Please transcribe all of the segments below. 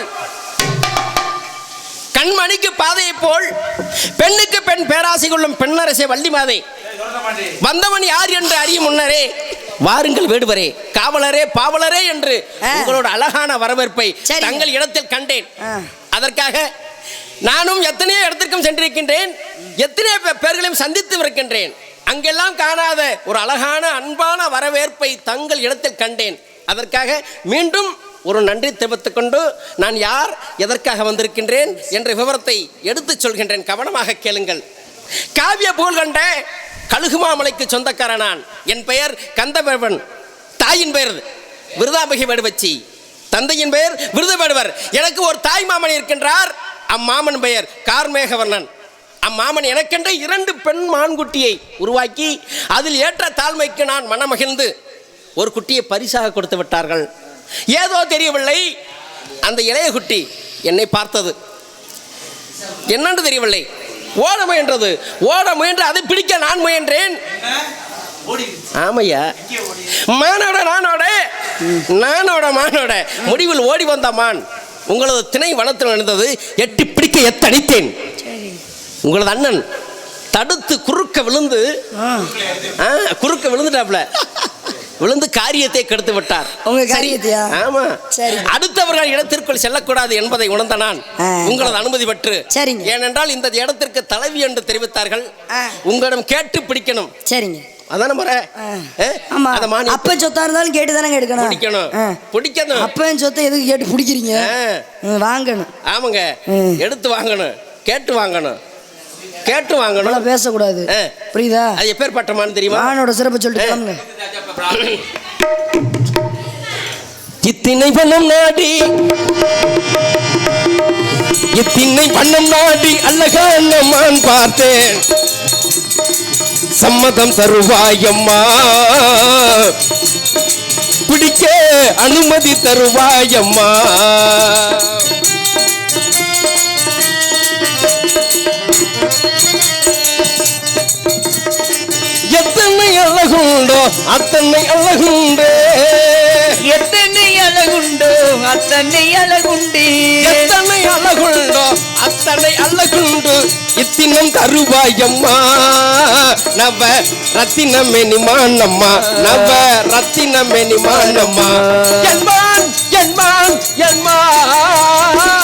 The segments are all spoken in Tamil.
போல் கண்மணிக்கு பாதையை போல் பெண்ணுக்கு பெண் பேராசை கொள்ளும் பெண்ணரசே வள்ளி மாதை வந்தவன் யார் என்று அறியும் முன்னரே வாருங்கள் வேடுவரே காவலரே பாவலரே என்று. உங்களோட அழகான வரவேற்பை. தங்கள் இடத்தில் கண்டேன். அதற்காக நானும் எத்தனையோ இடத்திற்கும் சென்றிருக்கின்றேன் எத்தனையோ பேர்களையும் சந்தித்து இருக்கின்றேன் அங்கெல்லாம் காணாத ஒரு அழகான அன்பான வரவேற்பை தங்கள் இடத்தில் கண்டேன் அதற்காக மீண்டும் ஒரு நன்றி தெரிவித்துக் கொண்டு நான் யார் எதற்காக வந்திருக்கின்றேன் என்ற விவரத்தை எடுத்துச் சொல்கின்றேன். கவனமாக கேளுங்கள். காவிய போல் கண்ட கழுகுமாமலைக்கு சொந்தக்கார நான். என் பெயர் கந்தபெருவன் தாயின் பெயர் விருதாபகி வேடுவச்சி. தந்தையின் பெயர் விருதுபடுவர். எனக்கு ஒரு தாய் மாமன் இருக்கின்றார். அம்மாமன் பெயர் கார்மேகவர்ணன். அம்மாமன் எனக்கென்று இரண்டு பெண் மான்குட்டியை உருவாக்கி அதில் ஏற்ற தாழ்மைக்கு நான் மனமகிழ்ந்து ஒரு குட்டியை பரிசாக கொடுத்து விட்டார்கள். ஏதோ தெரியவில்லை. அந்த இளைய குட்டி என்னை பார்த்தது. என்னென்று தெரியவில்லை. ஓட முயன்றது. ஓட முயன்று அதை பிடிக்க நான் முயன்றேன். ஆமையா? மானோட நானோட. நானோட மானோட. முடிவில் ஓடி வந்த மான் உங்களது திணை வனத்தில் நடந்தது. எட்டி பிடிக்க எத்தடித்தேன் உங்களது அண்ணன் தடுத்து குறுக்க விழுந்து குறுக்க விழுந்துட்டாப்ல. விழுந்து காரியத்தை கெடுத்து விட்டார். உங்க. காரியத்தையா? ஆமா. சரி. அடுத்தவர்கள் இடத்திற்குள் செல்லக்கூடாது என்பதை உணர்ந்த நான். உங்களது அனுமதி பெற்று. சரிங்க. ஏனென்றால் இந்த இடத்திற்கு தலைவி என்று தெரிவித்தார்கள். உங்களிடம் கேட்டு பிடிக்கணும். சரிங்க. அதான முறை? ஆமா. அத மானி அப்ப சொத்தா இருந்தாலும் கேட்டு தானே எடுக்கணும். பிடிக்கணும். பிடிக்கணும். அப்பன் சொத்தை எதுக்கு கேட்டு பிடிக்கிறீங்க? வாங்கணும். ஆமாங்க. எடுத்து வாங்கணும். கேட்டு வாங்கணும். கேட்டு வாங்கணும். பேசக்கூடாது. புரியுதா? அது எப்பேற்பட்ட மான் தெரியுமா? மானோட சிறப்பை சொல்லிட்டு இத்தினை பண்ணம் நாடி இத்தினை பண்ணம் நாடி அழகான மான் பார்த்தேன். சம்மதம் தருவாயம்மா. பிடிக்க அனுமதி தருவாயம்மா. அழகுண்டோ அத்தனை அழகுண்டே எத்தனை அழகுண்டோ அத்தனை அழகுண்டு. எத்தனை அழகுண்டோ அத்தனை அழகுண்டு. இத்தினம் தருவாயம்மா நவ ரத்தினமெனி மானம்மா நவ ரத்தினமெனி மானம்மா. என்மான் என்மான் என்மான் என்மான்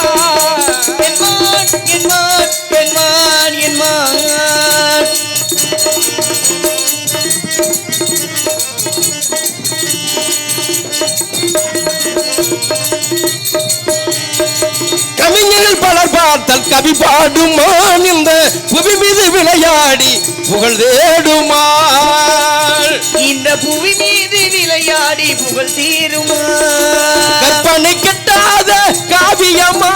கவிஞர்கள் பலர் பார்த்தால் கவி பாடுமான் இந்த புவி மீது விளையாடி புகழ் தேடுமாள் இந்த புவி மீது விளையாடி புகழ் தீருமா? கற்பனை கெட்டாத காவியமா?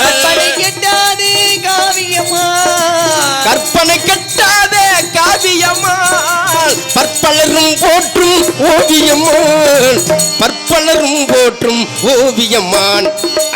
கற்பனை கெட்டாது காவியமா? கற்பனை கெட்டாத காவியமா? பற்பலரும் போற்றும் ஓவியமான் பற்பலரும் போற்றும் ஓவியமான்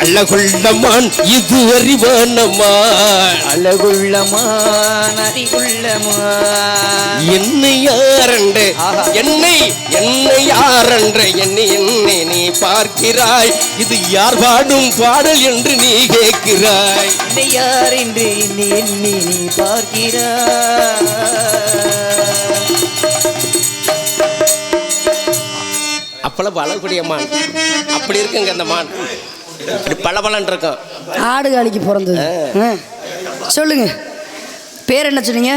அழகுள்ளமான் இது அறிவானமான். அழகுள்ளமான் அறிவுள்ளமான். என்னை யாரண்டு. என்னை என்னை யாரன்று என்னை என்னை நீ பார்க்கிறாய். இது யார் பாடும் பாடல் என்று நீ கேட்கிறாய். என்னை யார் என்று எண்ணி எண்ணி நீ பார்க்கிறாய். அப்பளவு அழகுடைய மான். அப்படி இருக்குங்க அந்த மான். இப்படி பளபளன்னு இருக்கும். ஆடு காலிக்கு பிறந்தது. ஆ. சொல்லுங்க. பேர் என்ன சொன்னீங்க?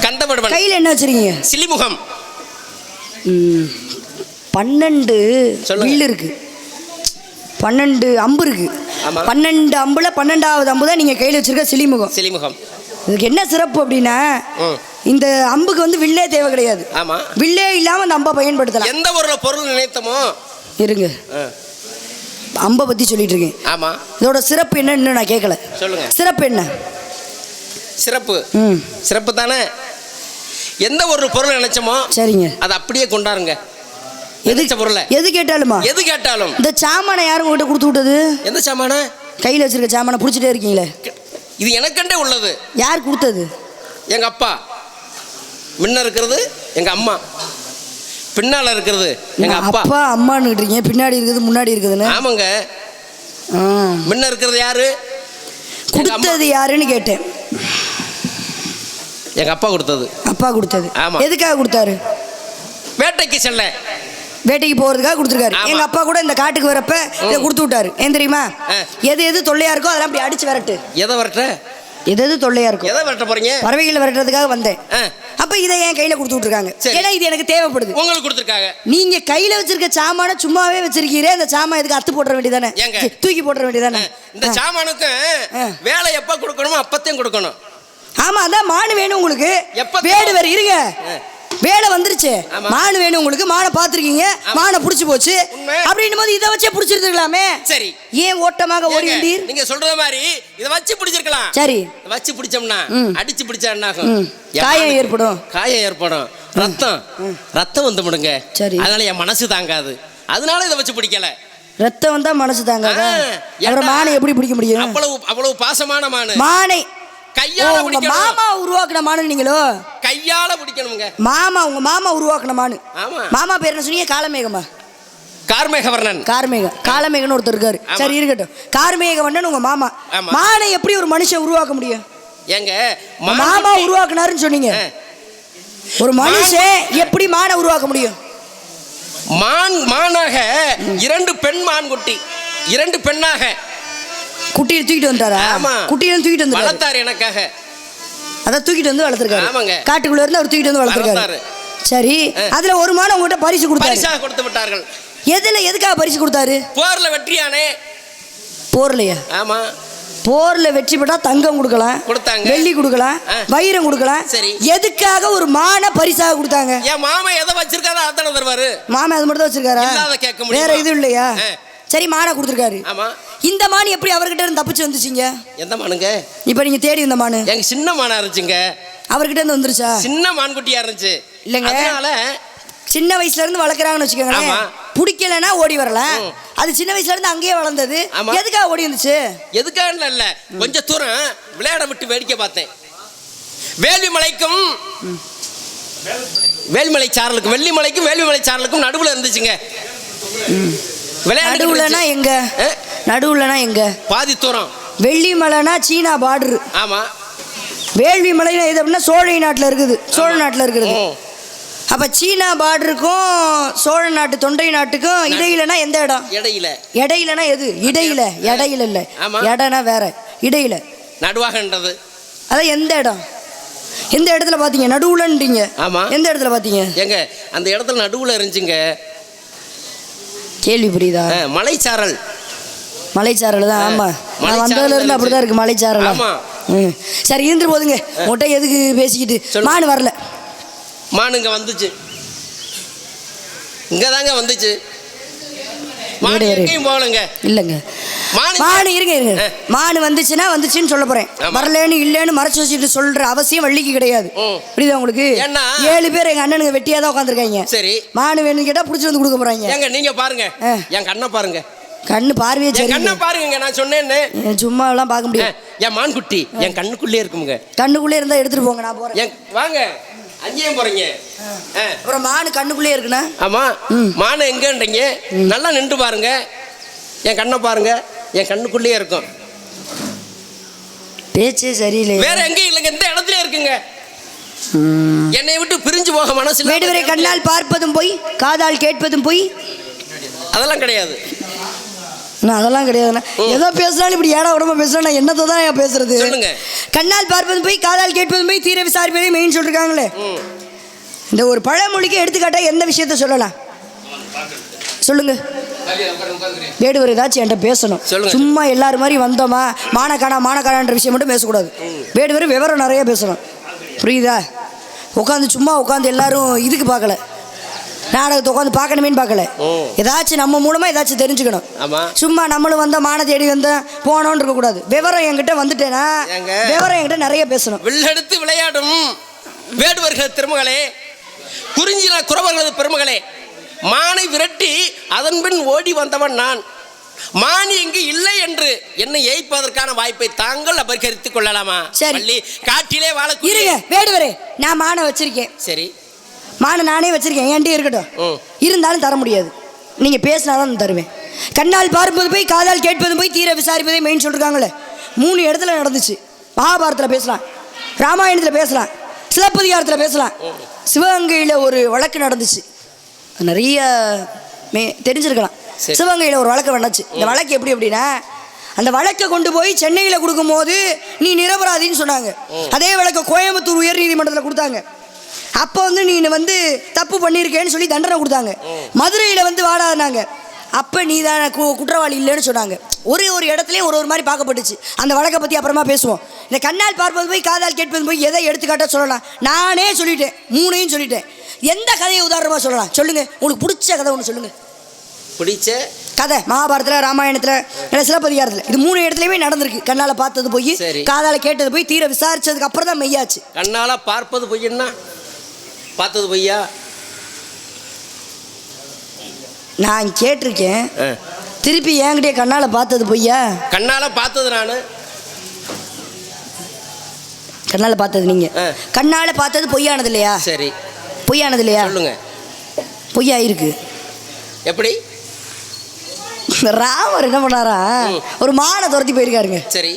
கந்தபடுவன் கையில் என்ன வச்சிருக்கீங்க? சிலிமுகம். ம், பன்னெண்டு சொல்லுங்க. வில்லு இருக்கு. பன்னெண்டு அம்பு இருக்கு. ஆமா. பன்னெண்டு அம்புல பன்னெண்டாவது அம்பு தான் நீங்க கையில் வச்சிருக்க சிலிமுகம். சிலிமுகம். இதுக்கு என்ன சிறப்பு அப்படின்னா ம். இந்த அம்புக்கு வந்து வில்லே தேவை கிடையாது. ஆமா. வில்லே இல்லாம அம்பை பயன்படுத்தலாம். எந்த ஒரு பொருள் நினைத்தமோ? இருங்க. அம்பை பத்தி சொல்லிட்டு இருக்கேன். ஆமா. இதோட சிறப்பு என்னன்னு இன்னும் நான் கேட்கல. சொல்லுங்க. சிறப்பு என்ன? சிறப்பு. ம். சிறப்பு தானே? எந்த ஒரு பொருள் நினைச்சோமோ சரிங்க. அதை அப்படியே கொண்டாருங்க. எதிர்ச்ச பொருளை. எது கேட்டாலுமா? எது கேட்டாலும். இந்த சாமானை யாரும் உங்ககிட்ட கொடுத்து விட்டது? எந்த சாமான? கையில் வச்சிருக்க சாமானை பிடிச்சிட்டே இருக்கீங்களே. இது எனக்கண்டே உள்ளது. யார் கொடுத்தது? எங்க அப்பா. முன்ன இருக்கிறது எங்க அம்மா. பின்னால இருக்கிறது எங்க அப்பா. அப்பா அம்மான்னு இருக்கீங்க. பின்னாடி இருக்குது முன்னாடி இருக்குதுன்னு? ஆமாங்க. முன்ன இருக்கிறது யாரு? கொடுத்தது யாருன்னு கேட்டேன். எங்க அப்பா கொடுத்தது. அப்பா கொடுத்தது. ஆமா. எதுக்காக கொடுத்தாரு? வேட்டைக்கு செல்ல. வேட்டைக்கு போறதுக்காக கொடுத்துருக்காரு. ஆமா. எங்க அப்பா கூட இந்த காட்டுக்கு வரப்ப இதை கொடுத்து விட்டாரு. ஏன் தெரியுமா. எது எது தொல்லையா இருக்கோ அதெல்லாம் அப்படி அடிச்சு விரட்டு. எதை வரட்ட எது எது தொல்லையா இருக்கும்? எதை வரட்ட போறீங்க? பறவைகளை விரட்டுறதுக்காக வந்தேன். அப்ப இதை என் கையில கொடுத்து விட்டுருக்காங்க சரி. ஏன்னா இது எனக்கு தேவைப்படுது. உங்களுக்கு கொடுத்துருக்காங்க. நீங்க கையில வச்சிருக்க சாமான சும்மாவே வச்சிருக்கீரே அந்த சாமான் இதுக்கு அத்து போட்டுற வேண்டியதானே? தூக்கி போட்டுற வேண்டியதானே? இந்த சாமானுக்கு. வேலை எப்ப கொடுக்கணுமோ அப்பத்தையும் கொடுக்கணும். ஆமா அதான் மானு வேணும் உங்களுக்கு. எப்ப வேடு வேற இருங்க. வேலை வந்துருச்சு. மானு வேணும் உங்களுக்கு. மானை பாத்திருக்கீங்க மானை புடிச்சு போச்சு. அப்படின்னும் போது இதை வச்சே புடிச்சிருந்துக்கலாமே சரி. ஏன் ஓட்டமாக ஓடி வந்தீர் நீங்க சொல்றது மாதிரி இத வச்சு பிடிச்சிருக்கலாம். சரி. வச்சு பிடிச்சோம்னா. அடிச்சு பிடிச்சா என்ன காயம் ஏற்படும். காயம் ஏற்படும். ரத்தம். ரத்தம் வந்து முடுங்க. சரி. அதனால என் மனசு தாங்காது. அதனால இதை வச்சு பிடிக்கல. ரத்தம் வந்தா மனசு தாங்காத? அப்புறம்? மானை எப்படி பிடிக்க முடியும்? அவ்வளவு அவ்வளவு பாசமான மானு. மானை. கையால மாமா உருவாக்குன மானு நீங்களோ? கையால பிடிக்கணுங்க மாமா உங்க மாமா உருவாக்குன மானு ஆமா. மாமா பேர் என்ன சொன்னீங்க? காலமேகமா? கார்மேகவர்ணன். கார்மேகம் காலமேகன்னு ஒருத்தர் இருக்காரு. சரி இருக்கட்டும். கார்மேகவண்ணன் உங்க மாமா. மானை எப்படி ஒரு மனுஷன் உருவாக்க முடியும்? ஏங்க மாமா உருவாக்குனாருன்னு சொன்னீங்க. ஒரு மனுஷன் எப்படி மானை உருவாக்க முடியும்? மான் மானாக இரண்டு பெண் மான் குட்டி. இரண்டு பெண்ணாக. குட்டியை தூக்கிட்டு வந்துட்டாரா? ஆமா. குட்டியை தூக்கிட்டு வந்து வளர்த்தார் எனக்காக. அதான் தூக்கிட்டு வந்து வளர்த்துருக்காரு. காட்டுக்குள்ள இருந்து அவர் தூக்கிட்டு வந்து வளர்த்துருக்காரு. வளர்த்தாரு. சரி அதுல ஒரு மானை உங்ககிட்ட பரிசு கொடுத்தாரு. கொடுத்து விட்டார்கள். எதுல எதுக்காக பரிசு கொடுத்தாரு? போர்ல வெற்றியானே. போர்லையா? ஆமா. போர்ல வெற்றி பெற்றா தங்கம் கொடுக்கலாம். கொடுத்தாங்க. வெள்ளி கொடுக்கலாம். வைரம் கொடுக்கலாம். சரி. எதுக்காக ஒரு மானை பரிசாக கொடுத்தாங்க? என் மாமா எதை வச்சிருக்காரோ அத்தனை தருவாரு. மாமா அது மட்டும் தான் வச்சிருக்காரா? வேற இது இல்லையா. சரி மானை கொடுத்துருக்காரு. ஆமா. இந்த மான் எப்படி அவர்கிட்ட இருந்து தப்பிச்சு வந்துச்சுங்க? எந்த மானுங்க? இப்போ நீங்க தேடி வந்த மானு. எங்க சின்ன மானா இருந்துச்சுங்க. அவர்கிட்ட இருந்து வந்துருச்சா? சின்ன மான்குட்டியா இருந்துச்சு. இல்லைங்க. அதனால சின்ன வயசுல இருந்து வளர்க்குறாங்கன்னு வச்சுக்கோங்களேன். பிடிக்கலன்னா ஓடி வரலாம் அது சின்ன வயசுல இருந்து அங்கேயே வளர்ந்தது. எதுக்காக ஓடி வந்துச்சு? எதுக்காக இல்ல. கொஞ்ச தூரம் விளையாட விட்டு வேடிக்கை பார்த்தேன். வேள்விமலைக்கும் வேல்மலை சாரலுக்கும் வெள்ளிமலைக்கும் வேள்விமலை சாரலுக்கும் நடுவுல இருந்துச்சுங்க. விளையாட நடுவுலனா எங்க? நடுவுலனா எங்க? பாதி தூரம். வெள்ளி மலைனா சீனா பார்டர் ஆமா. வேள்வி மலைனா எது அப்படின்னா சோழ நாட்டில் இருக்குது. சோழ நாட்டில் இருக்கிறது ம். அப்ப சீனா பார்டருக்கும் சோழ நாட்டு தொண்டை நாட்டுக்கும் இடையிலனா எந்த இடம்? இடையில. இடையிலனா எது? இடையில. இடையில. இல்ல. இடனா வேற. இடையில. நடுவாகன்றது. அதான் எந்த இடம்? எந்த இடத்துல பாத்தீங்க? நடுவுலன்றீங்க. ஆமா. எந்த இடத்துல பாத்தீங்க? ஏங்க அந்த இடத்துல நடுவுல இருந்துச்சுங்க. கேள்வி புரியுதா? மலைச்சாரல் மலைச்சாரல் தான் ஆமா. நான் வந்ததுல இருந்து அப்படிதான் இருக்கு மலைச்சாரல் ஆமா. சரி இருந்து போதுங்க. மொட்டை எதுக்கு பேசிக்கிட்டு. மான் வரல. மானுங்க வந்துச்சு. இங்கதாங்க வந்துச்சு மான் வீடு வரை. எங்கேயும் போகலங்க. இல்லைங்க. மானு இருங்க இருங்க. மானு வந்துச்சுன்னா வந்துச்சுன்னு சொல்ல போறேன். வரலன்னு இல்லைன்னு மறைச்சு வச்சுட்டு சொல்ற அவசியம் வள்ளிக்கு கிடையாது. புரியுதா உங்களுக்கு? ஏன்னா? ஏழு பேர் எங்க அண்ணனுங்க வெட்டியா தான் உட்காந்துருக்காங்க சரி. மானு வேணும்னு கேட்டா புடிச்சு வந்து கொடுக்க போறாங்க. ஏங்க நீங்க பாருங்க. என் கண்ணை பாருங்க. கண்ணு பார்வையே சரி கண்ணை பாருங்க நான் சொன்னேன்னு. சும்மா எல்லாம் பார்க்க முடியாது. என் மான்குட்டி என் கண்ணுக்குள்ளே இருக்குமுங்க. கண்ணுக்குள்ளே இருந்தா எடுத்துட்டு போங்க நான் போறேன். வாங்க. அங்கேயும் போறீங்க. அப்புறம் மானு கண்ணுக்குள்ளே இருக்குண்ணா. ஆமா. மானை எங்கன்றீங்க? நல்லா நின்று பாருங்க. என் கண்ணை பாருங்க. என் கண்ணுக்குள்ளேயே இருக்கும். பேச்சே சரியில்லை. வேற எங்கேயும் இல்லைங்க. இந்த இடத்துல இருக்குங்க. என்னை விட்டு பிரிஞ்சு போக மனசு வேடுவரை கண்ணால் பார்ப்பதும் போய் காதால் கேட்பதும் போய். அதெல்லாம் கிடையாது. நான் அதெல்லாம் கிடையாதுண்ணா. ஏதோ பேசுனாலும் இப்படி ஏடா உடம்ப பேசுனா நான் என்னத்தை தான் ஏன் பேசுறது. கண்ணால் பார்ப்பதும் போய் காதால் கேட்பதும் போய் தீர விசாரிப்பதே மெயின் சொல்லிருக்காங்களே. இந்த ஒரு பழமொழிக்கு எடுத்துக்காட்டா எந்த விஷயத்த சொல்லலாம்? சொல்லுங்க. வேடுவர் ஏதாச்சும் என்கிட்ட பேசணும். சும்மா எல்லாரும் மாதிரி வந்தோமா மானக்கானா மானக்கானான்ற விஷயம் மட்டும் பேசக்கூடாது. வேடுவர் விவரம் நிறைய பேசணும். புரியுதா? உட்காந்து சும்மா உட்காந்து எல்லாரும் இதுக்கு பார்க்கல. நாடகத்தை உட்காந்து பார்க்கணுமேன்னு பார்க்கல. ஏதாச்சும் நம்ம மூலமா ஏதாச்சும் தெரிஞ்சுக்கணும். சும்மா நம்மளும் வந்தோம் மான தேடி வந்தோம் போனோன்னு இருக்கக்கூடாது விவரம் என்கிட்ட வந்துட்டேனா ஏங்க? விவரம் என்கிட்ட நிறைய பேசணும். வில்லெடுத்து விளையாடும். வேடுவர்கள் திருமகளே குறிஞ்சின குறவர்களது பெருமகளே மானை விரட்டி அதன் பின் ஓடி வந்தவன் நான். மான் இங்கு இல்லை என்று என்னை ஏய்ப்பதற்கான வாய்ப்பை தாங்கள் அபகரித்துக் கொள்ளலாமா? சரி. காட்டிலே வாழக்கூடிய இருங்க வேடுவரே நான் மானை வச்சிருக்கேன். சரி. மானை நானே வச்சிருக்கேன். என்கிட்ட இருக்கட்டும். இருந்தாலும் தர முடியாது. நீங்க பேசினாதான் நான் தருவேன். கண்ணால் பார்ப்பது போய் காதால் கேட்பது போய் தீர விசாரிப்பதே மெயின் சொல்லிருக்காங்களே மூணு இடத்துல நடந்துச்சு. மகாபாரதத்தில் பேசலாம். ராமாயணத்தில் பேசலாம். சிலப்பதிகாரத்தில் பேசலாம். சிவகங்கையில் ஒரு வழக்கு நடந்துச்சு. நிறைய மே தெரிஞ்சிருக்கலாம். சரி. சிவகங்கையில் ஒரு வழக்கு நடந்துச்சு. இந்த வழக்கு எப்படி அப்படின்னா அந்த வழக்கை கொண்டு போய் சென்னையில் கொடுக்கும்போது நீ நிரபராதின்னு சொன்னாங்க. அதே வழக்கை கோயம்புத்தூர் உயர் நீதிமன்றத்தில் கொடுத்தாங்க. அப்போ வந்து நீ வந்து தப்பு பண்ணியிருக்கேன்னு சொல்லி தண்டனை கொடுத்தாங்க. மதுரையில் வந்து வாடாதுனாங்க. அப்போ நீ தானே குற்றவாளி இல்லைன்னு சொன்னாங்க. ஒரு ஒரு இடத்துலையும் ஒரு ஒரு மாதிரி பார்க்கப்பட்டுச்சு. அந்த வழக்கை பற்றி அப்புறமா பேசுவோம். இந்த கண்ணால் பார்ப்பது போய் காதால் கேட்பது போய் எதை எடுத்துக்காட்ட சொல்லலாம். நானே சொல்லிட்டேன். மூணையும் சொல்லிட்டேன். எந்த கதையை உதாரணமாக சொல்லலாம்? சொல்லுங்க. உங்களுக்கு பிடிச்ச கதை ஒன்று சொல்லுங்க. பிடிச்ச? கதை. மகாபாரதத்தில் ராமாயணத்தில் சிலப்பதிகாரத்தில். இது மூணு இடத்துலையுமே நடந்திருக்கு. கண்ணால் பார்த்தது போய். காதால் கேட்டது போய் தீர விசாரிச்சதுக்கு அப்புறம் தான் மெய்யாச்சு. கண்ணால பார்ப்பது பொய்யன்னா பார்த்தது பொய்யா? நான் கேட்டிருக்கேன். திருப்பி என்கிட்டயே கண்ணால் பார்த்தது பொய்யா? கண்ணால பார்த்தது நான். கண்ணால் பார்த்தது நீங்கள். கண்ணால் பார்த்தது பொய்யானது இல்லையா? சரி. பொய்யானது இல்லையா? சொல்லுங்க. பொய்யா இருக்கு எப்படி? ராமர் என்ன பண்ணாரா. ஒரு மானை துரத்தி போயிருக்காருங்க. சரி.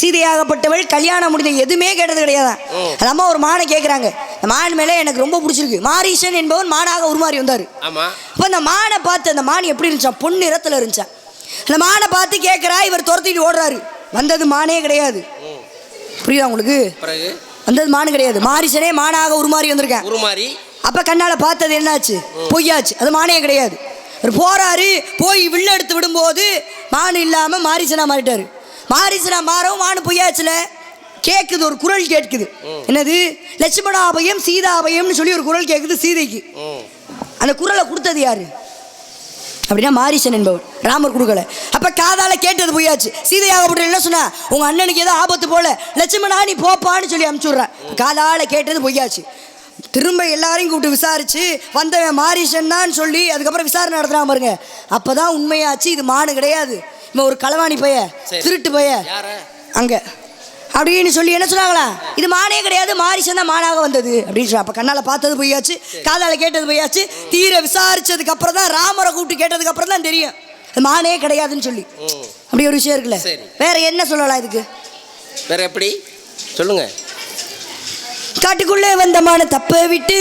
சீதையாகப்பட்டவள் கல்யாணம் முடிந்த எதுவுமே கேட்டது கிடையாதான் ம். அது அம்மா ஒரு மானை கேட்குறாங்க இந்த மான் மேலே எனக்கு ரொம்ப பிடிச்சிருக்கு. மாரீசன் என்பவன் மானாக உருமாறி வந்தார். அப்போ அந்த மானை பார்த்து அந்த மான் எப்படி இருந்துச்சா? பொன் நிறத்தில் இருந்துச்சா? அந்த மானை பார்த்து கேட்குறா இவர் துரத்திட்டு ஓடுறாரு. வந்தது மானே கிடையாது. புரியுதா உங்களுக்கு? வந்தது மான் கிடையாது. மாரிசனே மானாக உருமாறி வந்திருக்கேன் உருமாறி? அப்போ கண்ணால் பார்த்தது என்னாச்சு? பொய்யாச்சு. அது மானே கிடையாது. அவர் போறாரு போய் வில்ல எடுத்து விடும்போது மான் இல்லாமல் மாரிசனா மாறிட்டாரு. மாரிசனா மாறவும் மானு பொய்யாச்சுல? கேட்குது ஒரு குரல் கேட்குது. என்னது? லட்சுமணாபயம் சீதாபயம்னு சொல்லி ஒரு குரல் கேட்குது சீதைக்கு. அந்த குரலை கொடுத்தது யாரு? அப்படின்னா மாரிசன் என்பவர். ராமர் கொடுக்கல. அப்ப காதால கேட்டது போயாச்சு சீதையாகப்பட்ட என்ன சொன்னா? உங்க அண்ணனுக்கு ஏதோ ஆபத்து போல. லட்சுமணா நீ போப்பான்னு சொல்லி அனுப்பிச்சு விட்றேன் காதால கேட்டது பொய்யாச்சு. திரும்ப எல்லாரையும் கூப்பிட்டு விசாரிச்சு வந்தவன் மாரிசன் தான் சொல்லி அதுக்கப்புறம் விசாரணை நடத்துறான் பாருங்க. அப்பதான் உண்மையாச்சு இது மானு கிடையாது. இவன் ஒரு களவாணி பைய. திருட்டு பைய. யார? அங்க. அப்படின்னு சொல்லி என்ன சொன்னாங்களா? இது மானே கிடையாது மாரிசன் தான் மானாக வந்தது. அப்படின்னு சொல்லி அப்போ கண்ணால் பார்த்தது போயாச்சு காதால் கேட்டது போயாச்சு தீர விசாரிச்சதுக்கு அப்புறம் தான் ராமரை கூப்பிட்டு கேட்டதுக்கு அப்புறம் தான் தெரியும். இது மானே கிடையாதுன்னு சொல்லி. அப்படி ஒரு விஷயம் இருக்குல்ல. வேற என்ன சொல்லலாம் இதுக்கு? வேற எப்படி? சொல்லுங்க. காட்டுக்குள்ளே வந்த மான தப்ப விட்டு.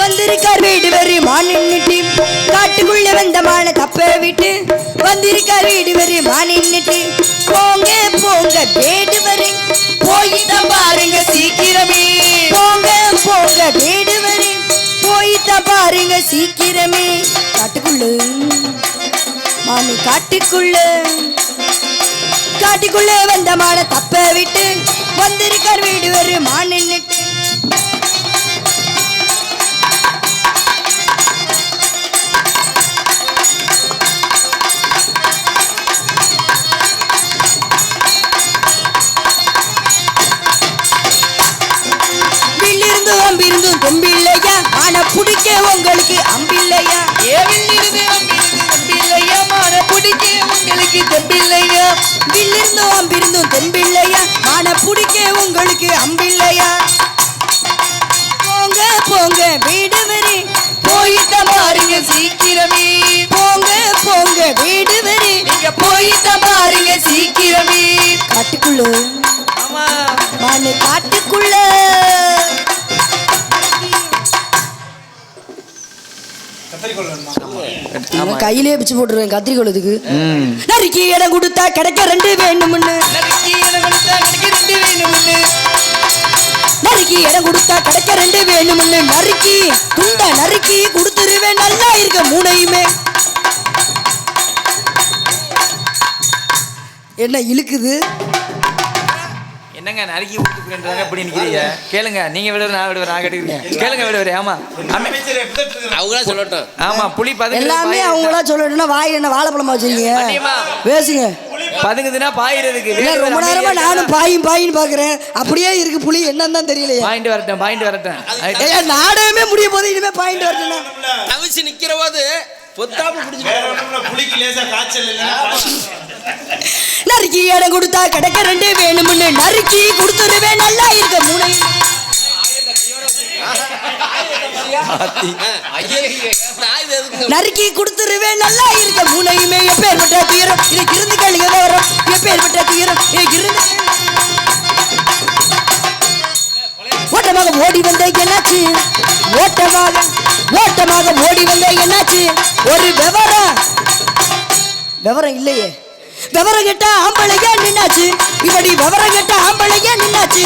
வந்திருக்கார் வீடு வரி மானின்னுட்டு காட்டுக்குள்ள வந்த மான தப்ப விட்டு. வந்திருக்கார் வீடு வரி மானின்னுட்டு போங்க போங்க வீடு வரை போயிதான் பாருங்க சீக்கிரமே. போங்க போங்க வீடு வரை போயிதான் பாருங்க சீக்கிரமே. காட்டுக்குள்ள. மாமி காட்டுக்குள்ள. காட்டுக்குள்ளே வந்த மான தப்ப விட்டு. வந்திருக்கார் வீடு வரு மான் கொம்பில்லையா ஆனா புடிக்க உங்களுக்கு அம்பில்லையா ஏவிலிருந்து அம்பிலிருந்து தம்பில்லையா? மான பிடிக்க உங்களுக்கு தம்பில்லையா? வில்லிருந்தும் அம்பிருந்தும் தெம்பில்லையா? ஆனா புடிக்க உங்களுக்கு அம்பில்லையா போங்க போங்க வீடு வரி போயிட்ட பாருங்க சீக்கிரமே. போங்க போங்க வீடு வரி நீங்க போயிட்ட பாருங்க சீக்கிரமே. காட்டுக்குள்ள. ஆமா. மானு காட்டுக்குள்ள. இவன் கையிலே பிச்சு போட்டுருவேன் கத்திரிக்கோள் இதுக்கு. நறுக்கி இடம் கொடுத்தா கிடைக்க ரெண்டு வேணும்னு. நறுக்கி இடம் கொடுத்தா எனக்கு ரெண்டு வேணும்னு. நறுக்கி இடம் கொடுத்தா கிடைக்க ரெண்டு வேணும்னு. நறுக்கி துண்டை நறுக்கி கொடுத்துருவேன். நல்லா இருக்க மூணையுமே. என்ன இழுக்குது? என்னங்க நறுக்கி விட்டுக்குன்றாங்க இப்படி நிக்கிறீங்க? கேளுங்க நீங்க விடுவர் நான் விடுவர் நான் கேட்டுக்கிறேன். கேளுங்க விடுவர் ஆமா. அவங்களா சொல்லட்டும். ஆமா புலி பதுங்குது எல்லாமே அவங்களா சொல்லணும்னா வாயில் என்ன வாழைப்பழமா வச்சிருக்கீங்க. பேசுங்க. பதுங்குதுன்னா பாயிறதுக்கு. ரொம்ப நேரமா நானும் பாயும் பாயின்னு பாக்குறேன். அப்படியே இருக்கு புலி என்னன்னு தான் தெரியலையே. பாயிண்ட் வரட்டும் பாயிண்ட் வரட்டும். ஏய், நாடகமே முடிய போது இனிமே பாயிண்ட் வரட்டும்னா. தவிச்சு நிக்கிற போது பொத்தாப்பு பிடிச்சி லேசா காய்ச்சல் நறுக்கி இடம் கொடுத்தா கிடைக்க ரெண்டு வேணும்னு நறுக்கி கொடுத்துருவேன். நல்லா இருக்க மூணை நறுக்கி கொடுத்துருவேன். நல்லா இருக்க மூணையுமே எப்பேற்பட்ட தீரம் இதுக்கு இருந்து கேளுங்க வரும் எப்பேற்பட்ட தீரம் இதுக்கு இருந்து ஓட்டமாக ஓடி வந்த என்னாச்சு? ஓட்டமாக ஓட்டமாக ஓடி வந்த என்னாச்சு? ஒரு விவரம். விவரம் இல்லையே. விவரம் கெட்ட ஆம்பளையா நின்னாச்சு? இப்படி விவரம் கெட்ட ஆம்பளையா நின்னாச்சு?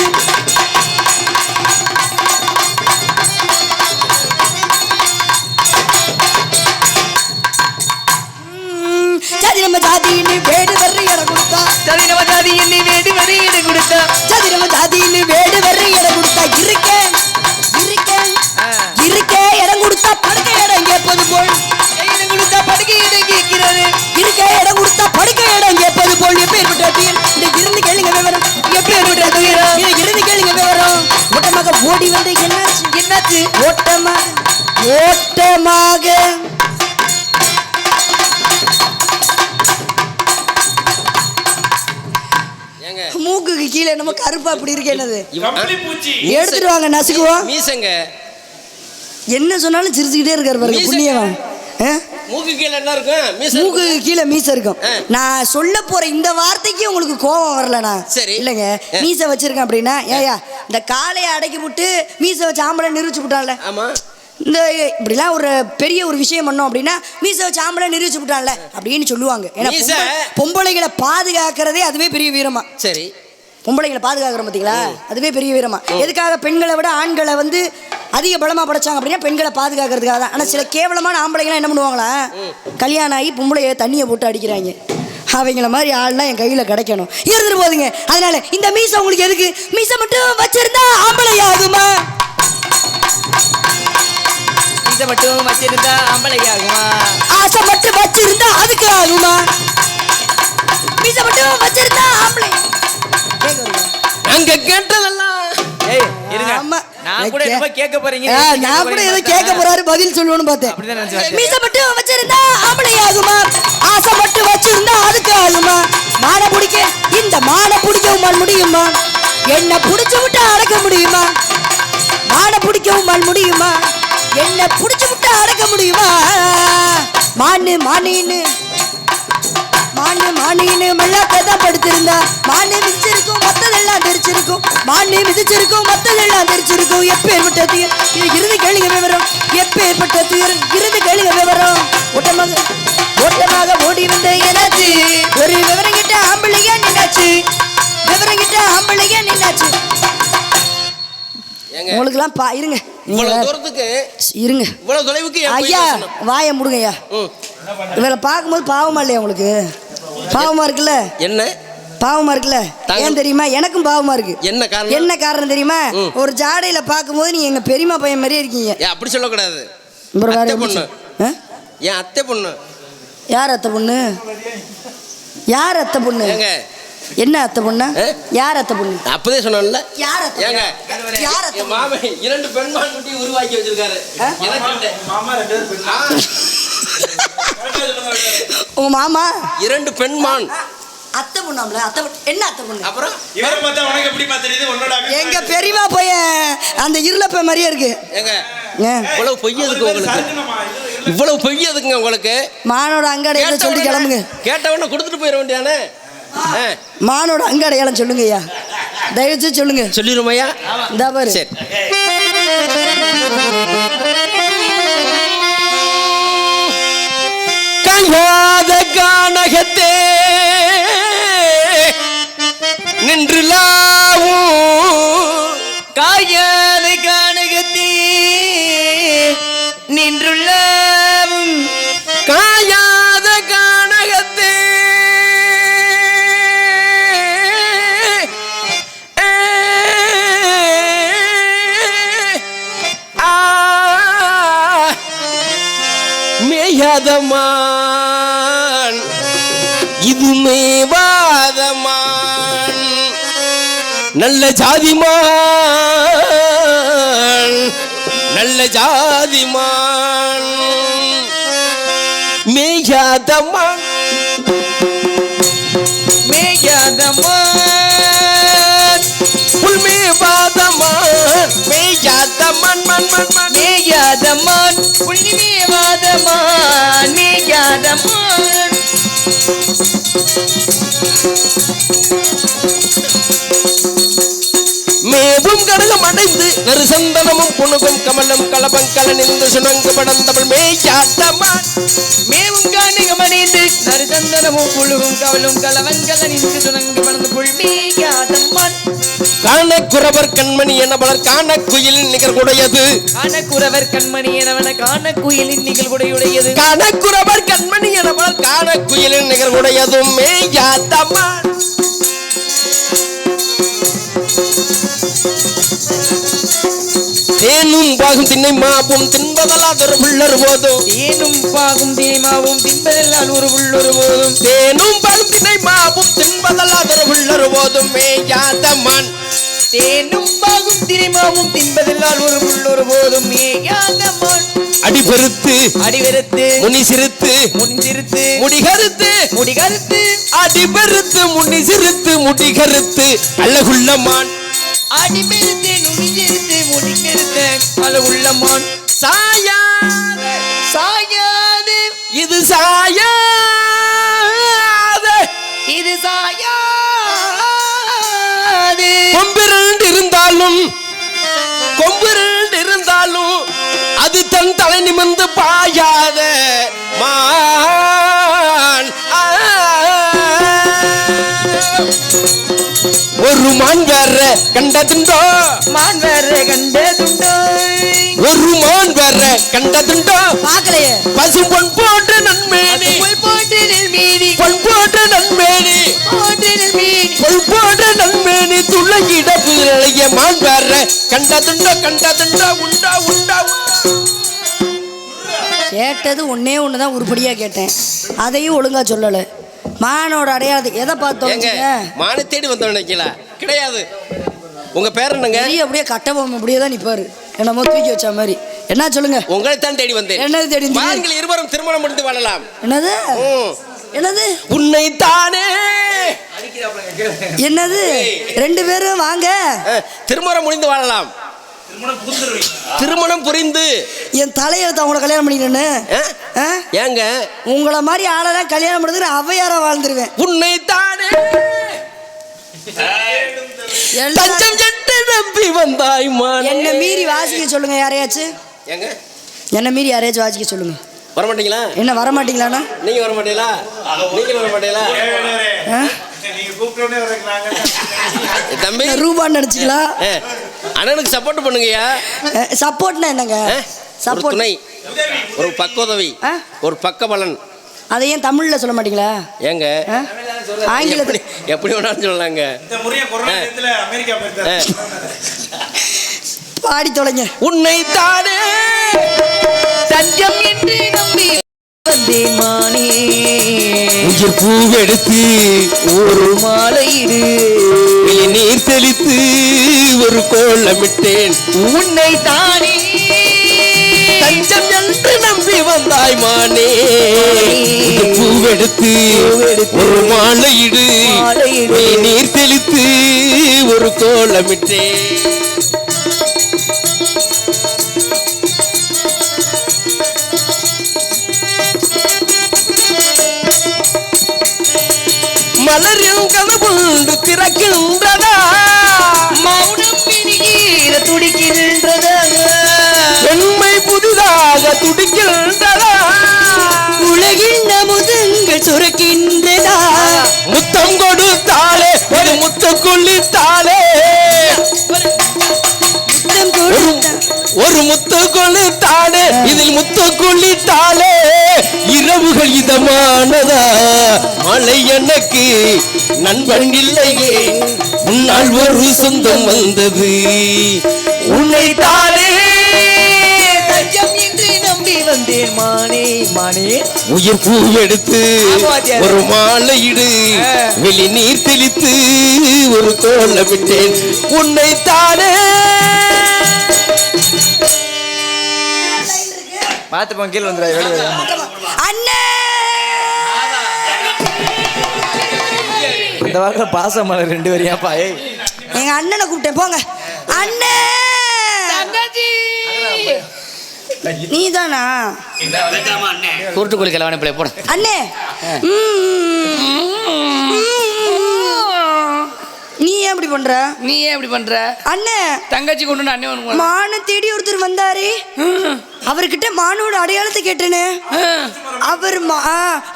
ஜாதி நம்ம ஜாதின்னு வேடு வர்ற இடம் கொடுத்தா? சரி நம்ம ஜாதி என்னை வேண்டி வரி இட கொடுத்தா? ஜாதி நம்ம ஜாதின்னு வேடு வர்ற இடம் கொடுத்தா? இருக்கேன் இருக்கேன் இருக்கே இடம் கொடுத்தா படுக்க இடம் கேட்பது போல். படுக்கை இட கேட்கிறாரு இருக்க இடம் கொடுத்தா படுக்க இடம் கேட்பது போல் எப்பேற்பட்ட தீர்? இந்த இருந்து கேளுங்க விவரம். எப்பேற்பட்ட தீரம் இதை இருந்து கேளுங்க விவரம். ஓட்டமாக ஓடி வந்து என்னாச்சு? என்னாச்சு? ஓட்டமாக ஓட்டமாக. ஏங்க. மூக்குக்கு கீழே நம்ம கருப்பா அப்படி இருக்கு என்னது? எடுத்துட்டு வாங்க நசுக்குவோம். மீசங்க. என்ன சொன்னாலும் சிரிச்சுக்கிட்டே இருக்காரு பாருங்க. புண்ணியவன். ஆ? மூக்கு கீழே என்ன இருக்கும்? மீசை மூக்கு. கீழே மீசை இருக்கும். நான் சொல்ல போற இந்த வார்த்தைக்கு உங்களுக்கு கோபம் வரலண்ணா. சரி. இல்லைங்க. மீசை வச்சிருக்கேன் அப்படின்னா ஏயா இந்த காலையை அடக்கி விட்டு மீசை வச்சு ஆம்பளை நிரூபிச்சு விட்டான்ல. ஆமா. இந்த இப்படிலாம் ஒரு பெரிய ஒரு விஷயம் பண்ணோம் அப்படின்னா மீசை வச்சு ஆம்பளை நிரூபிச்சு விட்டான்ல அப்படின்னு சொல்லுவாங்க. ஏன்னா பொம்பளைகளை பாதுகாக்கிறதே அதுவே பெரிய வீரமா. சரி. பொம்பளைங்களை பாதுகாக்கிறோம் பார்த்தீங்களா அதுவே பெரிய வீரமா. எதுக்காக பெண்களை விட ஆண்களை வந்து அதிக பலமா படைச்சாங்க அப்படின்னா பெண்களை பாதுகாக்கிறதுக்காக தான். ஆனால் சில கேவலமான ஆம்பளைங்களாம் என்ன பண்ணுவாங்களா? கல்யாணம் ஆகி பொம்பளைய தண்ணியை போட்டு அடிக்கிறாங்க. அவங்கள மாதிரி ஆள்லாம் என் கையில் கிடைக்கணும். இருந்துட்டு போதுங்க. அதனால இந்த மீசை உங்களுக்கு எதுக்கு? மீசை மட்டும் வச்சிருந்தா ஆம்பளை ஆகுமா இதை மட்டும் வச்சிருந்தா ஆம்பளையாகுமா? ஆசை மட்டும் வச்சிருந்தா அதுக்கு ஆகுமா? மீசை மட்டும் வச்சிருந்தா ஆம்பளை. அங்க கேட்டதெல்லாம் ஏய் இருங்க. ஆமா. நான் கூட என்னமோ கேட்க போறீங்க நான் கூட ஏதோ கேட்க போறாரு பதில் சொல்லணும்னு பார்த்தேன். அப்படிதான் நினைச்சேன் மீசை மட்டும் வச்சிருந்தா ஆம்பளை ஆகுமா ஆசை மட்டும் வச்சிருந்தா அதுக்கு ஆகுமா மானை பிடிக்க இந்த மானை பிடிக்கவும் முடியுமா? என்ன பிடிச்சு விட்டா அடக்க முடியுமா? மானை பிடிக்கவும் முடியுமா? என்ன பிடிச்சு விட்டா அடக்க முடியுமா? மானு மானின்னு. மானு மிதிச்சிருக்கும் மத்ததெல்லாம் தெரிச்சிருக்கும் எப்பேற்பட்ட தீர் இது இருந்து கேளுங்க விவரம். எப்பேற்பட்ட தீர் இருந்து கேளுங்க விவரம். ஓட்டமாக ஓட்டமாக ஓடி வந்த என்னாச்சு? ஒரு விவரம் கிட்ட ஆம்பளையா நின்னாச்சு? விவரம் கிட்ட ஆம்பளையா நின்னாச்சு? உங்களுக்குலாம் பா இருங்க. இருங்க. இவ்வளவு தொலைவுக்கு ஐயா. வாயை முடுங்க ஐயா. இவரை பார்க்கும்போது பாவமா இல்லையா உங்களுக்கு? பாவமா இருக்குல்ல? என்ன? பாவமா இருக்குல்ல? ஏன் தெரியுமா? எனக்கும் பாவமா இருக்கு. என்ன காரணம்? என்ன காரணம் தெரியுமா. ஒரு ஜாடையில பார்க்கும்போது நீங்க எங்க பெரியம்மா பையன் மாதிரியே இருக்கீங்க. அப்படி சொல்லக்கூடாது. பொண்ணு? என் அத்தை பொண்ணு? யார் அத்தை பொண்ணு? யார் அத்தை பொண்ணு? ஏங்க. என்ன அத்தை பொண்ணு? யார் அத்தை பொண்ணு? அப்பதே சொன்னேன்ல. யார் அத்தை ஏங்க? யார் அத்தை மாமன் இரண்டு பெண்மான் குட்டி உருவாக்கி வச்சிருக்காரு? எனக்கு. மாமா ரெண்டு பேரும் பெண். உங்க மாமா? இரண்டு பெண்மான். அத்தை பொண்ணாம்ல அத்தை என்ன அத்தை பொண்ணு? அப்புறம்? இவரை பார்த்தா உனக்கு எப்படிமா தெரியுது உன்னோட எங்க பெரியம்மா பையன் அந்த இருளப்ப மாதிரியே இருக்கு. ஏங்க ஏ, இவ்வளவு பொய் எதுக்கு உங்களுக்கு? இவ்வளவு பொய் எதுக்குங்க உங்களுக்கு? மானோட அங்கடையில சொல்லி கிளம்புங்க. கேட்டவன கொடுத்துட்டு போயிட வேண்டியானே மானோட அங்கடையாளம் சொல்லுங்க ஐயா தயவு செய்து சொல்லுங்க சொல்லிருமையா இந்தா பாரு. சரி. காயாத கானகத்தே. நின்று லாவும் காயாத கானகத்தே நின்றுள்ளவும் காயாத கானகத்தே மேயாதமான் நல்ல ஜாதிமான் நல்ல ஜாதிமான் மேயாதமான் மேயாதம்மா புல் மேவாதமான் மண் மண் மண் மேயாதமான் புள்ளிமேவாதமான் மேயாதமான் மேவும் கடகம் அடைந்து நறுசந்தனமும் புணுகும் கமலம் கலபம் கலனிந்து சுணங்கு படந்தவள் மேயாட்டமான் மேவும் காணிகம் அணிந்து நறுதந்தனமும் புழுகும் கவலும் கலவன் கலனிந்து சுணங்கு பறந்து புல் மேயாதமான் காண குறவர் கண்மணி என பலர் காண குயிலின் நிகழ்வுடையது காணக்குறவர் கண்மணி எனவன காண குயிலின் நிகழ்வுடையுடையது காண குறவர் கண்மணி என பலர் காண குயிலின் நிகழ்வுடையதும் மேயாட்டமான் தேனும் பாகும் திண்ணை மாவும் தின்பதலாதொரு உள்ளர் போதும். தேனும் பாகும் தேமாவும் தின்பதெல்லாம் ஒரு உள்ளொரு போதும். தேனும் பாகும் திண்ணை மாவும் தின்பதலாதொரு உள்ளர் போதும். மேயாட்டமான் தேனும் பாகும் திரைமாவும் தின்பதெல்லாம் ஒரு உள்ளொரு போதும். மேயாதமான் அடிபெருத்து அடிவெறுத்து முனி சிறுத்து முன்சிறுத்து முடிகருத்து முடிகருத்து அடிபெருத்து முனி சிறுத்து முடிகருத்து அழகுள்ளமான் அடிபெருத்து நுனிஞ்சிருத்து முடிக்கெடுத்த பல உள்ளமான். சாயாது சாயாது இது சாயா. ஒரு மான் வேற கண்டதுண்டோ? மான் வேற கண்டதுண்டோ? ஒரு மான் வேற கண்டதுண்டோ? பார்க்கலையே. பசு பொன் போன்ற நன்மேனி. புல் போட்டு மீறி பொன் போன்ற நன்மேனி. போட்டு மீறி பொன் போன்ற நன்மேனி. துளங்கிட புயலைய மான் வேற கண்டதுண்டோ கண்டதுண்டோ உண்டா உண்டா உண்டா. கேட்டது ஒன்னே ஒன்று தான் உருப்படியாக கேட்டேன். அதையும் ஒழுங்காக சொல்லலை. மானோட அடையாளத்தை எதை பார்த்து ஏங்க தொலைச்சிங்க? மான தேடி வந்தோம் நினைக்கல கிடையாது. உங்க பேர் என்னங்க? பெரிய அப்படியே கட்டபொம்மை அப்படியே தான் நிற்பாரு என்னமோ தூக்கி வச்ச மாதிரி. என்ன சொல்லுங்க? உங்களை தான் தேடி வந்தேன். என்னது தேடி? வாருங்கள் இருவரும் திருமணம் முடிந்து வாழலாம். என்னது. என்னது? உன்னை தானே என்னது ரெண்டு பேரும் வாங்க. திருமணம் முடிந்து வாழலாம். திருமணம் புரிந்து. என் தலையெழுத்து அவங்கள கல்யாணம் பண்ணிக்கிறேன்னு? ஏங்க? உங்களை மாதிரி ஆளெல்லாம் கல்யாணம் பண்ணுறது அவையாரா வாழ்ந்துருவேன். உன்னை தானே எல்லாம் தஞ்சம் எட்டு நம்பி வந்தாய் என்னை மீறி வாசிக்க சொல்லுங்க யாரையாச்சும் ஏங்க? என்னை மீறி யாரையாச்சும் வாசிக்க சொல்லுங்க. வர மாட்டீங்களா என்ன வர மாட்டீங்களாண்ணா நீங்க வர மாட்டீங்களா நீங்க வர மாட்டீங்களா தம்பி. ரூபான்னு நினச்சிக்கலாம் அண்ணனுக்கு சப்போர்ட் பண்ணுங்கய்யா. சப்போர்ட்னா என்னங்க? சப்போர்ட். துணை ஒரு பக்கோதவி ஆ? ஒரு பக்க பலன் அதை ஏன் தமிழில் சொல்ல மாட்டீங்களா? ஏங்க? ஆங்கிலத்தில் எப்படி வேணாலும் சொல்லலாங்க. இந்த முறையை கொரோனா நேரத்துல அமெரிக்கா போயிருந்தாரு. பாடி தொலைங்க. உன்னை தானே தஞ்சம் என்று நம்பி பூவெடுத்து ஒரு மாலையிடு நீர் தெளித்து ஒரு கோலமிட்டேன் உன்னை தானே. தஞ்சம் என்று நம்பி வந்தாய் மானே. பூவெடுத்து ஒரு மாலையிடு மாலையிடு. நீர் தெளித்து ஒரு கோலமிட்டேன் மலரின் கனவுண்டு திறக்கின்றதா மௌனம் பெருகீர துடிக்கின்றதாக பெண்மை புதிதாக துடிக்கின்றதா? உலகின் நமுதங்கள் சுரக்கின்றதா? முத்தம் கொடுத்தாலே ஒரு முத்த கொள்ளித்தாலே முத்தம் கொடுத்த ஒரு முத்து கொள்ளித்தாலே இதில் முத்து கொள்ளித்தாலே இரவுகள் இதமானதா? மழை எனக்கு நண்பன் இல்லையே. முன்னால் ஒரு சொந்தம் வந்தது. உன்னை தானே நம்பி வந்தேன் மானே மானே. உயிர் ஆமா, வாத்தியாரே. ஒரு மாலையிடு. வெளி நீர் தெளித்து ஒரு தோல்ல விட்டேன். உன்னை தானே பார்த்து போங்க கீழே இந்த வாக்கில் பாசம் மலர் ரெண்டு வரையாப்பா ஏய் எங்க அண்ணனை கூப்பிட்டேன் போங்க. அண்ணே! தங்கச்சி! நீ தானா குருட்டு கோழி கலவாணி பிள்ளை போட. அண்ணே! பண்ற? நீ ஏன் இப்படி பண்ற? அண்ணே. தங்கச்சி கொண்டு அண்ணன் மான தேடி ஒருத்தர் வந்தாரு. அவர்கிட்ட மானோட அடையாளத்தை கேட்டேனே. அவர்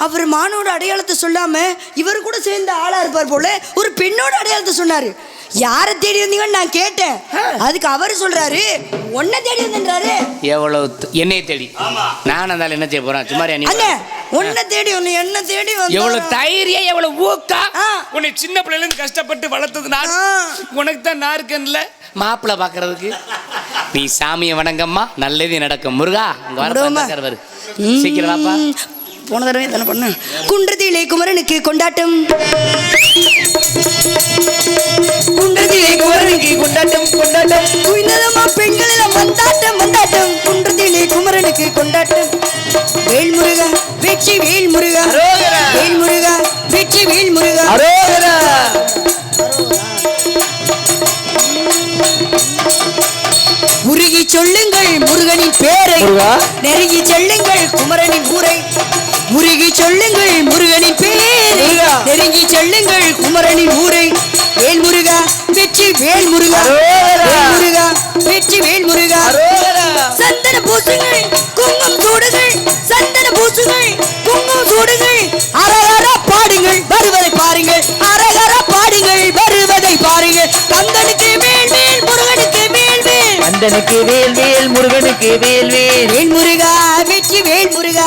அவர் மானோட அடையாளத்தை சொல்லாம இவர் கூட சேர்ந்த ஆளா இருப்பார் போல ஒரு பெண்ணோட அடையாளத்தை சொன்னாரு. யாரை தேடி வந்தீங்கன்னு நான் கேட்டேன். அதுக்கு அவர் சொல்றாரு உன்னை தேடி வந்தேன்றாரு. எவ்வளவு என்னைய தேடி? நான் இருந்தாலும் என்ன செய்ய போறேன்? சும்மா நீ அண்ணே உன்னை தேடி ஒன்னு என்ன தேடி எவ்வளவு வந்து தைரியம் எவ்வளவு ஊக்கா. உன்னை சின்ன பிள்ளைல இருந்து கஷ்டப்பட்டு வளர்த்தது நான். உனக்கு தான் நான் இருக்கேன்ல. மாப்பிள்ளை பாக்குறதுக்கு. நீ சாமியை வணங்கம்மா. நல்லதே நடக்கும். முருகா. சீக்கிரம் வாப்பா. போன தடவை தானே பண்ண குன்றத்திலே குமரனுக்கு கொண்டாட்டம். குன்றத்திலே குமரனுக்கு கொண்டாட்டம் கொண்டாட்டம். குவிந்ததம்மா பெண்கள் எல்லாம் வந்தாட்டம் வந்தாட்டம் குன்றத்திலே குமரனுக்கு கொண்டாட்டம். வேல்முருகா வெற்றி வேல்முருகா. வேல்முருகா வெற்றி வேல்முருகா. உருகி சொல்லுங்கள் முருகனின் பேரை. நெருங்கி செல்லுங்கள் குமரனின் ஊரை. உருகி சொல்லுங்கள் முருகனின் பேரை. நெருங்கி செல்லுங்கள் குமரனின் ஊரை. வேல் முருகா வெற்றி வேல் முருகா. முருகா வெற்றி வேல் முருகா. சந்தன பூசுங்கள் குங்குமம் சூடுங்கள். சந்தன பூசுங்கள் குங்குமம் சூடுங்கள். அரகர பாடுங்கள் வருவதை பாருங்கள். அரகர பாடுங்கள் வருவதை பாருங்கள். கந்தனுக்கு வேல் வேல் முருகனுக்கு வேல் வேல் அந்தனுக்கு வேல் வேல் முருகனுக்கு வேல் வேல் வேல் முருகா வெற்றி வேல் முருகா.